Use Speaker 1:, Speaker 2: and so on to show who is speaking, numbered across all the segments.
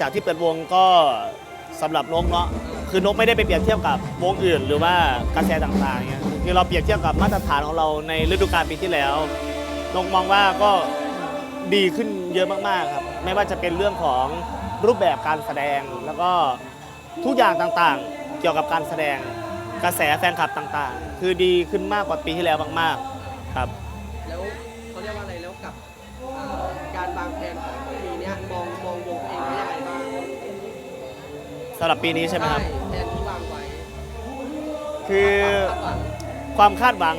Speaker 1: จากที่เปิดวงก็สำหรับนกเนาะคือนกไม่ได้ไปเปรียบเทียบกับวงอื่น หรือว่ากระแสต่างๆเนี่ยคือเราเปรียบเทียบกับมาตรฐานของเราในฤดูกาลปีที่แล้วนกมองว่าก็ดีขึ้นเยอะมากๆครับไม่ว่าจะเป็นเรื่องของรูปแบบการแสดงแล้วก็ทุกอย่างต่างๆ เกี่ยวกับการแสดงกระแสแฟนคลับต่างๆ คือดีขึ้นมากกว่าปีที่แล้วมากๆครับ
Speaker 2: แล้วเขาเรียกว่าอะไรแล้วกับการวางแผนของ
Speaker 1: สำหรับปีนี้ใช่ไหมครับ
Speaker 2: แผนที่วางไว้
Speaker 1: คือ
Speaker 2: คาดหวัง
Speaker 1: ความคาดหวัง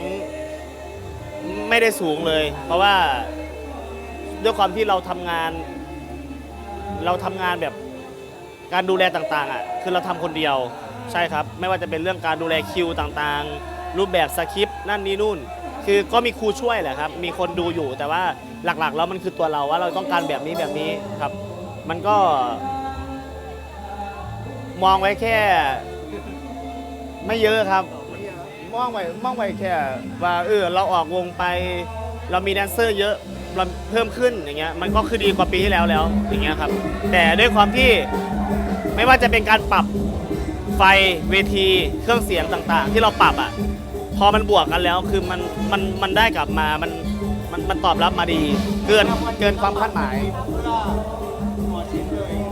Speaker 1: ไม่ได้สูงเลย เพราะว่าด้วยความที่เราทำงาน เราทำงานแบบการดูแลต่างๆอะคือเราทำคนเดียวใช่ครับ ไม่ว่าจะเป็นเรื่องการดูแลคิวต่างๆ รูปแบบสคริปต์นั่นนี่นู่น คือก็มีครูช่วยแหละครับ มีคนดูอยู่แต่ว่าหลักๆ แล้วมันคือตัวเราว่าเราต้องการแบบนี้แบบนี้ครับ มันก็ มองไว้แค่ ไม่เยอะครับ มองไว้มองไว้แค่ ว่าเออเราออกวงไป เรามีแดนเซอร์เยอะเราเพิ่มขึ้นอย่างเงี้ยมันก็คือดีกว่าปีที่แล้วแล้วอย่างเงี้ยครับแต่ด้วยความที่ไม่ว่าจะเป็นการปรับไฟเวทีเครื่องเสียงต่างๆ ที่เราปรับอะพอมันบวกกันแล้วคือมันมันมันได้กลับมามันมันมันตอบรับมาดี เกินเกินความคาดหมาย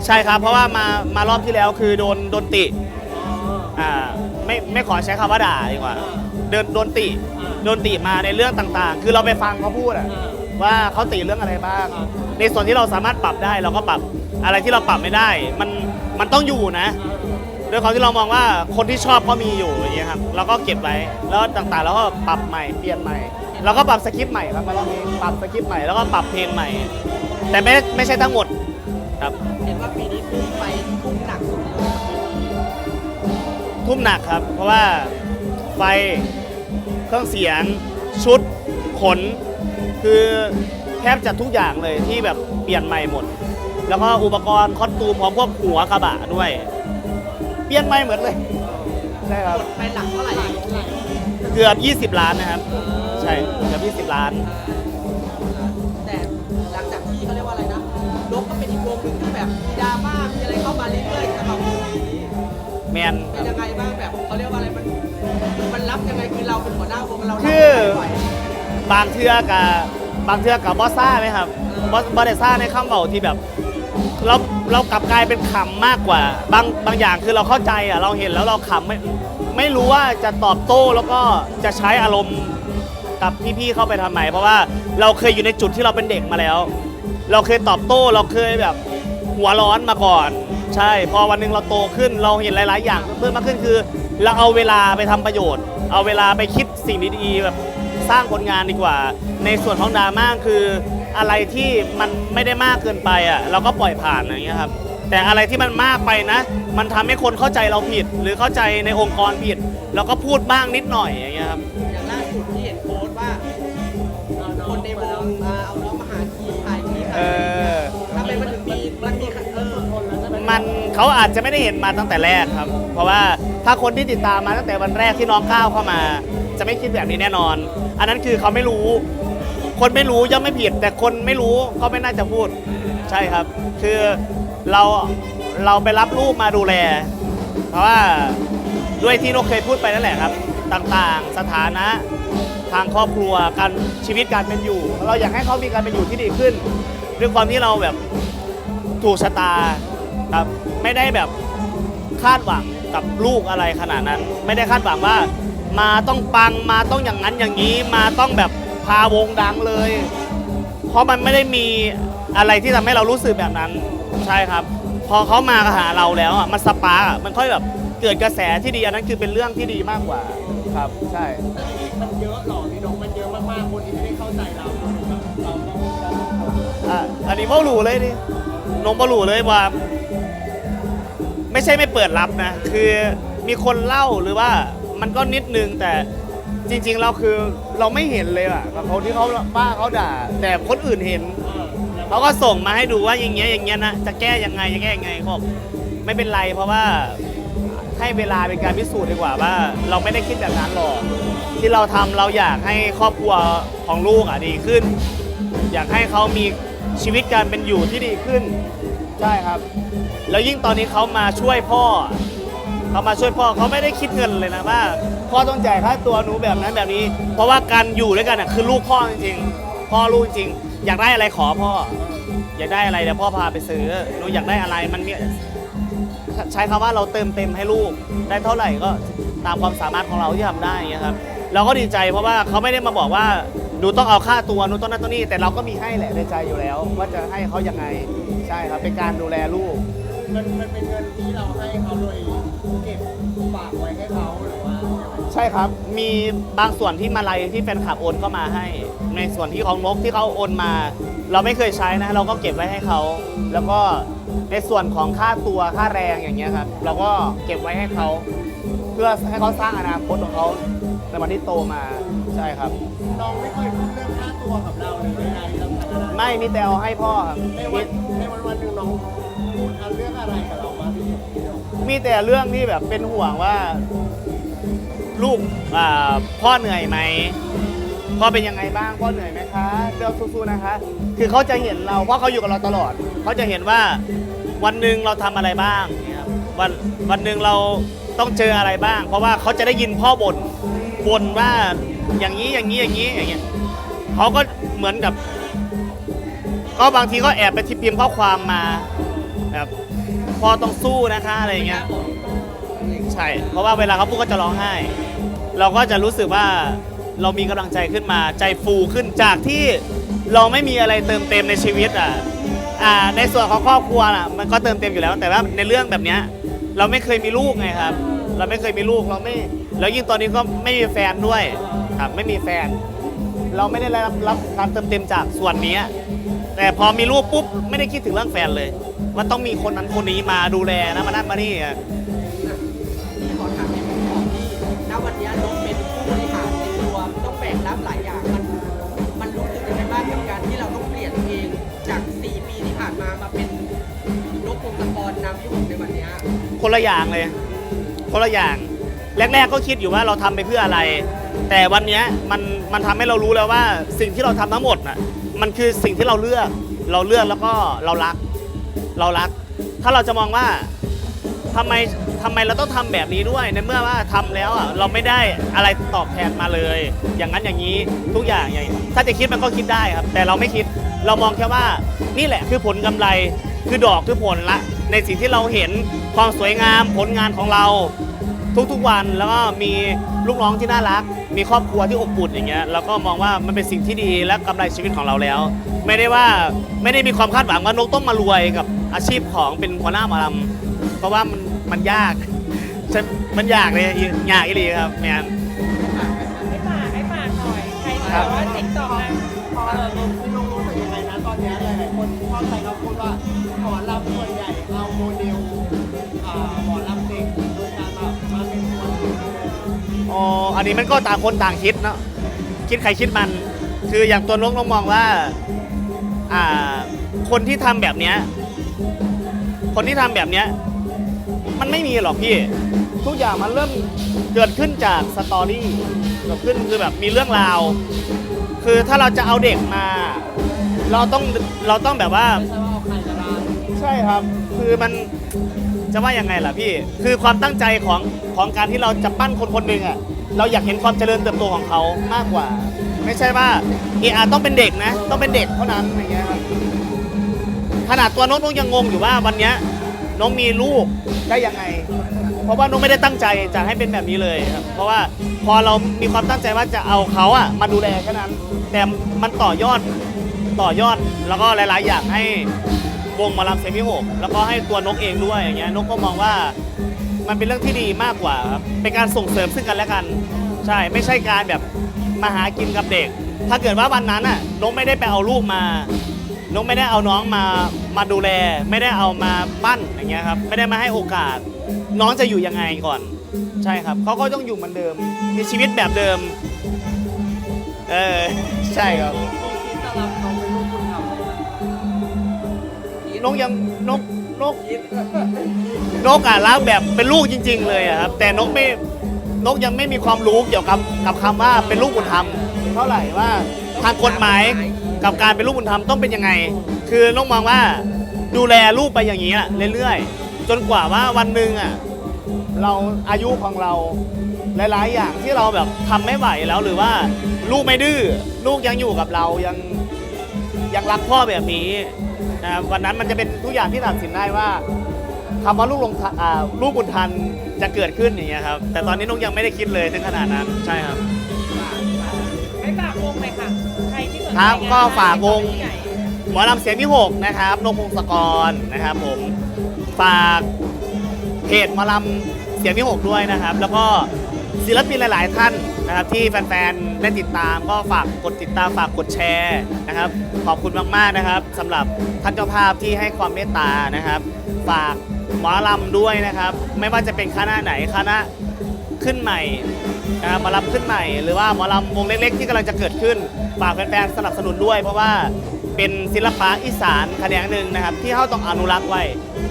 Speaker 1: ใช่ครับเพราะว่ามามารอบที่แล้วคือโดนโดนติอ่าไม่ไม่ขอใช้คำว่าด่าดีกว่าเดินโดนติโดนติมาในเรื่องต่างๆ คือเราไปฟังเขาพูดอะว่าเขาติเรื่องอะไรบ้าง ในส่วนที่เราสามารถปรับได้เราก็ปรับอะไรที่เราปรับไม่ได้ มันมันต้องอยู่นะด้วยความที่เรามองว่าคนที่ชอบก็มีอยู่อย่างเงี้ยครับเราก็เก็บไว้แล้วต่างๆแล้วก็ปรับใหม่เปลี่ยนใหม่เราก็ปรับสคริปต์ใหม่ครับมารอบนี้ปรับสคริปต์ใหม่แล้วก็ปรับเพลงใหม่ แต่ไม่ไม่ใช่ทั้งหมด ครับ
Speaker 2: เห็นว่าปีนี้ทุ่มไปทุ่มหนักสุดเลย
Speaker 1: ทุ่มหนักครับ เพราะว่าไฟเครื่องเสียง ชุด ขน คือแทบจะทุกอย่างเลยที่แบบเปลี่ยนใหม่หมด แล้วก็อุปกรณ์คอสตูมของพวกหัวกระบะด้วย เปลี่ยนใหม่หมดเลยใช่ครับ
Speaker 2: หมดไปหลักเท่าไหร่
Speaker 1: เกือบ 20 ล้านนะครับ ใช่เกือบ 20 ล้าน
Speaker 2: แมน เป็นยังไงบ้างแบบเขาเรียกว่าอะไรมันมันรับยังไงคือเราเป็นหัวหน้าวงเรารับ
Speaker 1: คือ
Speaker 2: ไม่ไหว
Speaker 1: บางเทือกับบางเทือกับบอสซ่าไหมครับบอสบอสเดซ่าในข้ามเบาที่แบบเราเรากลับกลายเป็นขำมากกว่า บางบางอย่างคือเราเข้าใจอะเราเห็นแล้วเราขำไม่ไม่รู้ว่าจะตอบโต้แล้วก็จะใช้อารมณ์กับพี่ๆเข้าไปทำไมเพราะว่าเราเคยอยู่ในจุดที่เราเป็นเด็กมาแล้ว เราเคยตอบโต้เราเคยแบบหัวร้อนมาก่อน ใช่ พอวันหนึ่งเราโตขึ้นเราเห็นหลาย ๆ อย่างเพิ่มมากขึ้นคือ เราเอาเวลาไปทำประโยชน์ เอาเวลาไปคิดสิ่งดีๆแบบสร้างผลงานดีกว่า ในส่วนของดราม่าคืออะไรที่มันไม่ได้มากเกินไปอะเราก็ปล่อยผ่านอย่างเงี้ยครับแต่อะไรที่มันมากไปนะ มันทำให้คนเข้าใจเราผิด หรือเข้าใจในองค์กรผิด เราก็พูดบ้างนิดหน่อยอย่างเงี้ยครับ
Speaker 2: อย่างล่าสุดที่เห็นโพสต์ว่าคนในวงมาเอาน้องมาหาทีถ่ายคลิป
Speaker 1: เเขาอาจจะไม่ได้เห็นมาตั้งแต่แรกครับ เพราะว่าถ้าคนที่ติดตามมาตั้งแต่วันแรกที่น้องก้าวเข้ามา จะไม่คิดแบบนี้แน่นอน อันนั้นคือเขาไม่รู้ คนไม่รู้ย่อมไม่ผิด แต่คนไม่รู้ก็ไม่น่าจะพูด ใช่ครับ คือเราเราไปรับลูกมาดูแล เพราะว่าด้วยที่นกเคยพูดไปนั่นแหละครับ ต่างๆ สถานะทางครอบครัวการชีวิตการเป็นอยู่ เราอยากให้เขามีการเป็นอยู่ที่ดีขึ้นด้วยความที่เราแบบถูกชะตา ครับไม่ได้แบบคาดหวังกับลูกอะไรขนาดนั้น ไม่ได้คาดหวังว่า มาต้องปังมาต้องอย่างนั้นอย่างนี้ มาต้องแบบพาวงดังเลย เพราะมันไม่ได้มีอะไรที่ทำให้เรารู้สึกแบบนั้นใช่ครับ พอเขามาหาเราแล้วอะมันสปาร์กอะมันค่อยแบบเกิดกระแสที่ดีอันนั้นคือเป็นเรื่องที่ดีมากกว่าครับใช่
Speaker 2: มันเยอะหรอพี่นกมันเยอะมากๆคนที่ไม่ได้เข้าใจเราเราต้อง
Speaker 1: อะอันนี้พ่อหลูเลยนี่นมพ่อหลูเลยว่า ไม่ใช่ไม่เปิดรับนะ คือมีคนเล่าหรือว่ามันก็นิดนึงแต่จริงๆเราคือเราไม่เห็นเลยอะกับคนที่เขาว่าเขาด่า แต่คนอื่นเห็นเขาก็ส่งมาให้ดูว่าอย่างเงี้ยอย่างเงี้ยนะจะแก้ยังไงจะแก้ยังไงเขาบไม่เป็นไร เพราะว่าให้เวลาเป็นการพิสูจน์ดีกว่าว่า เราไม่ได้คิดแบบนั้นหรอกที่เราทำเราอยากให้ครอบครัวของลูกอะดีขึ้น อยากให้เขามี ชีวิตการเป็นอยู่ที่ดีขึ้น ใช่ครับ แล้วยิ่งตอนนี้เขามาช่วยพ่อ เขามาช่วยพ่อเขาไม่ได้คิดเงินเลยนะว่าพ่อต้องจ่ายค่าตัวหนูแบบนั้นแบบนี้ เพราะว่าการอยู่ด้วยกันน่ะคือลูกพ่อจริงๆพ่อลูกจริงๆอยากได้อะไรขอพ่อ อยากได้อะไรเดี๋ยวพ่อพาไปซื้อหนูอยากได้อะไรมันมีใช้คำว่าเราเติมเต็มให้ลูกได้เท่าไหร่ก็ตามความสามารถของเราที่ทำได้อย่างเงี้ยครับ เราก็ดีใจเพราะว่าเขาไม่ได้มาบอกว่า หนูต้องเอาค่าตัวหนูต้องนั่นต้องนี่แต่เราก็มีให้แหละในใจอยู่แล้ว ว่าจะให้เขายังไงใช่ครับเป็นการดูแลลูก
Speaker 3: มันมันเป็นเงินที่เราให้เขาโดยเก็บฝากไว้ให้เขาหรือว่ายังไง
Speaker 1: ใช่ครับ มีบางส่วนที่มาลัยที่แฟนคลับโอนเข้ามาให้ ในส่วนที่ของนกที่เขาโอนมา เราไม่เคยใช้นะ เราก็เก็บไว้ให้เขา แล้วก็ในส่วนของค่าตัวค่าแรงอย่างเงี้ยครับเราก็เก็บไว้ให้เขา เพื่อให้เขาสร้างอนาคตของเขาในวันที่โตมา ใช่ครับ
Speaker 3: น้องไม่เคยพูดเรื่องค่าตัวกับเราเลยเวลาที่เราทำอะไร
Speaker 1: ไม่มีแต่เอาให้พ่อครับ
Speaker 3: ใน
Speaker 1: มี
Speaker 3: วันในวันวันหนึ่งน้องพูดเอาเรื่องอะไรกับเรามากที่สุดที่เรา
Speaker 1: มีแต่เรื่องที่แบบเป็นห่วงว่า ลูกอ่าพ่อเหนื่อยไหมพ่อเป็นยังไงบ้างพ่อเหนื่อยไหมคะเดี๋ยวสู้ๆนะคะ คือเขาจะเห็นเราเพราะเขาอยู่กับเราตลอดเขาจะเห็นว่าวันหนึ่งเราทำอะไรบ้างเนี่ยครับวันวันหนึ่งเราต้องเจออะไรบ้าง เพราะว่าเขาจะได้ยินพ่อบ่นบ่นว่า อย่างนี้อย่างนี้อย่างนี้อย่างเงี้ยเขาก็เหมือนกับ ก็บางทีก็แอบไปทิพิมพ์ข้อความมาแบบพ่อต้องสู้นะคะอะไรอย่างเงี้ยใช่ เพราะว่าเวลาเขาพูดก็จะร้องไห้ เราก็จะรู้สึกว่าเรามีกำลังใจขึ้นมาใจฟูขึ้นจากที่เราไม่มีอะไรเติมเต็มในชีวิตอะอ่าในส่วนของครอบครัวน่ะมันก็เติมเต็มอยู่แล้ว แต่ว่าในเรื่องแบบเนี้ยเราไม่เคยมีลูกไงครับ เราไม่เคยมีลูกเราไม่แล้วยิ่งตอนนี้ก็ไม่มีแฟนด้วย ครับไม่มีแฟน เราไม่ได้รับรับการเติมเต็มจากส่วนนี้ แต่พอมีลูกปุ๊บไม่ได้คิดถึงเรื่องแฟนเลยว่าต้องมีคนนั้นคนนี้มาดูแลนะมานั่นมานี่อะ
Speaker 2: พี่ขอถามในมุมของที่ณวันนี้น้องเป็นผู้บริหารในตัวต้องแบกรับหลายอย่าง มัน มันรู้สึกยังไงบ้างกับการที่เราต้องเปลี่ยนตัวเองจาก 4 ปีที่ผ่านมามาเป็นนกพงศกรนำยุคในวันเนี้ย
Speaker 1: คนละอย่างเลย คนละอย่าง แรก ๆ ก็คิดอยู่ว่าเราทำไปเพื่ออะไร แต่วันเนี้ยมันมันทำให้เรารู้แล้วว่าสิ่งที่เราทำทั้งหมดน่ะมันคือสิ่งที่เราเลือกเราเลือกแล้วก็เรารัก เรารัก ถ้าเราจะมองว่าทำไมทำไมเราต้องทำแบบนี้ด้วยในเมื่อว่าทำแล้วอะเราไม่ได้อะไรตอบแทนมาเลย อย่างนั้นอย่างนี้ทุกอย่างอย่าง ถ้าจะคิดมันก็คิดได้ครับ แต่เราไม่คิดเรามองแค่ว่านี่แหละคือผลกำไรคือดอกคือผลละ ในสิ่งที่เราเห็นความสวยงามผลงานของเรา ทุกๆวันแล้วก็มีลูกน้องที่น่ารัก มีครอบครัวที่อบอุ่นอย่างเงี้ยแล้วก็มองว่ามันเป็นสิ่งที่ดีและกำไรชีวิตของเราแล้ว ไม่ได้ว่าไม่ได้มีความคาดหวังว่านกต้องมารวยกับอาชีพของเป็นหัวหน้าหมอลำเพราะว่ามันมันยากใช่มันยากเลยยากอีหลีครับแมน
Speaker 4: ให้ฝากให้ฝากหน่อย ใครที่แบบว่าติ๊กต็อกนะ
Speaker 3: เออพี่น้องรู้สึกยังไงนะตอนเนี้ยหลายๆคนชอบใช้คำพูดว่าหมอลำส่วนใหญ่เอาโมเดลอ่าหมอลำเด็กโดยการแบบมาเป็นตัว
Speaker 1: อ๋อ อันนี้มันก็ต่างคนต่างคิดเนาะคิดใครคิดมัน คืออย่างตัวนกนกมองว่าอ่า คนที่ทำแบบเนี้ยคนที่ทำแบบเนี้ยมันไม่มีหรอกพี่ ทุกอย่างมันเริ่มเกิดขึ้นจากสตอรี่เกิดขึ้นคือแบบมีเรื่องราว คือถ้าเราจะเอาเด็กมา เราต้องเราต้องแบบว่า
Speaker 3: ใช่ครก็ได้
Speaker 1: ใช่ครับ คือมันจะว่ายังไงล่ะพี่ คือความตั้งใจของของการที่เราจะปั้นคนคนหนึ่งอะ เราอยากเห็นความเจริญเติบโตของเขามากกว่า ไม่ใช่ว่าเออาต้องเป็นเด็กนะ ต้องเป็นเด็กเท่านั้นอย่างเงี้ยครับขนาดตัวน้องน้องยังงงอยู่ว่าวันเนี้ยน้องมีลูกได้ยังไง เพราะว่าน้องไม่ได้ตั้งใจจะให้เป็นแบบนี้เลยครับ เพราะว่าพอเรามีความตั้งใจว่าจะเอาเขาอะมาดูแลแค่นั้น แต่มันต่อยอดต่อยอดแล้วก็หลาย ๆ อย่างให้วงมาลำเซมิโหกแล้วก็ให้ตัวนกเองด้วยอย่างเงี้ยนกก็มองว่า มันเป็นเรื่องที่ดีมากกว่าครับเป็นการส่งเสริมซึ่งกันและกัน ใช่ไม่ใช่การแบบมาหากินกับเด็ก ถ้าเกิดว่าวันนั้นน่ะนกไม่ได้ไปเอาลูกมานกไม่ได้เอาน้องมามาดูแล ไม่ได้เอามาปั้นอย่างเงี้ยครับไม่ได้มาให้โอกาส น้องจะอยู่ยังไงก่อน ใช่ครับเขาก็ต้องอยู่เหมือนเดิม มีชีวิตแบบเดิม เออใช่ครับ
Speaker 3: คิดจะรับเขาเป็นลูกคุณธรรมไหม
Speaker 1: นกยังนกนก นกอะรักแบบเป็นลูกจริง ๆ เลยอะครับ แต่นกไม่นกยังไม่มีความรู้เกี่ยวกับกับคำว่าเป็นลูกบุญธรรมเท่าไหร่ว่าทางกฎหมายกับการเป็นลูกบุญธรรมต้องเป็นยังไง คือนกมองว่าดูแลลูกไปอย่างนี้แหละเรื่อยๆจนกว่าว่าวันหนึ่งอะเราอายุของเราหลาย ๆ อย่างที่เราแบบทำไม่ไหวแล้วหรือว่าลูกไม่ดื้อลูกยังอยู่กับเรายังยังรักพ่อแบบนี้นะวันนั้นมันจะเป็นทุกอย่างที่ตัดสินได้ว่า คำว่าลูกลงทันอ่าลูกบุญทันจะเกิดขึ้นอย่างเงี้ยครับ แต่ตอนนี้นุกยังไม่ได้คิดเลยถึงขนาดนั้นใช่ครับ
Speaker 4: ให้ฝากวงเลยค่ะ ใครที่สนใจ
Speaker 1: ครับก็ฝากวง
Speaker 4: ที่ไหน
Speaker 1: หมอลำเสียงที่หกนะครับนงพงศกรนะครับผมฝากเพจหมอลำเสียงที่หกด้วยนะครับ แล้วก็ศิลปินหลาย ๆ ท่านนะครับ ที่แฟน ๆ ได้ติดตาม ก็ฝากกดติดตามฝากกดแชร์นะครับ ขอบคุณมาก ๆ นะครับสำหรับท่านเจ้าภาพที่ให้ความเมตตานะครับ ฝาก หมอลำด้วยนะครับ ไม่ว่าจะเป็นคณะไหนคณะขึ้นใหม่นะครับหมอลำขึ้นใหม่ หรือว่าหมอลำวงเล็กๆ ที่กำลังจะเกิดขึ้นฝากแฟนๆสนับสนุนด้วย เพราะว่าเป็นศิลปะอีสานแขนงหนึ่งนะครับ ที่เขาต้องอนุรักษ์ไว้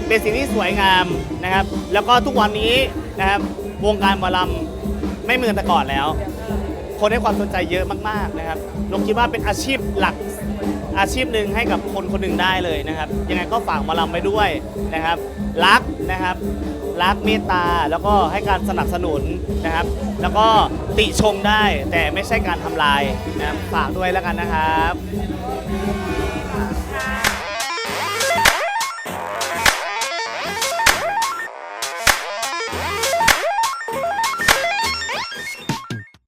Speaker 1: เป็นสิ่งที่สวยงามนะครับ แล้วก็ทุกวันนี้นะครับวงการหมอลำไม่เหมือนแต่ก่อนแล้ว คนให้ความสนใจเยอะมากๆนะครับนกคิดว่าเป็นอาชีพหลัก อาชีพหนึ่งให้กับคนคนหนึ่งได้เลยนะครับ ยังไงก็ฝากมาลำไปด้วยนะครับ รักนะครับ รักเมตตาแล้วก็ให้การสนับสนุนนะครับ แล้วก็ติชมได้แต่ไม่ใช่การทำลายนะครับฝากด้วยแล้วกันนะครับ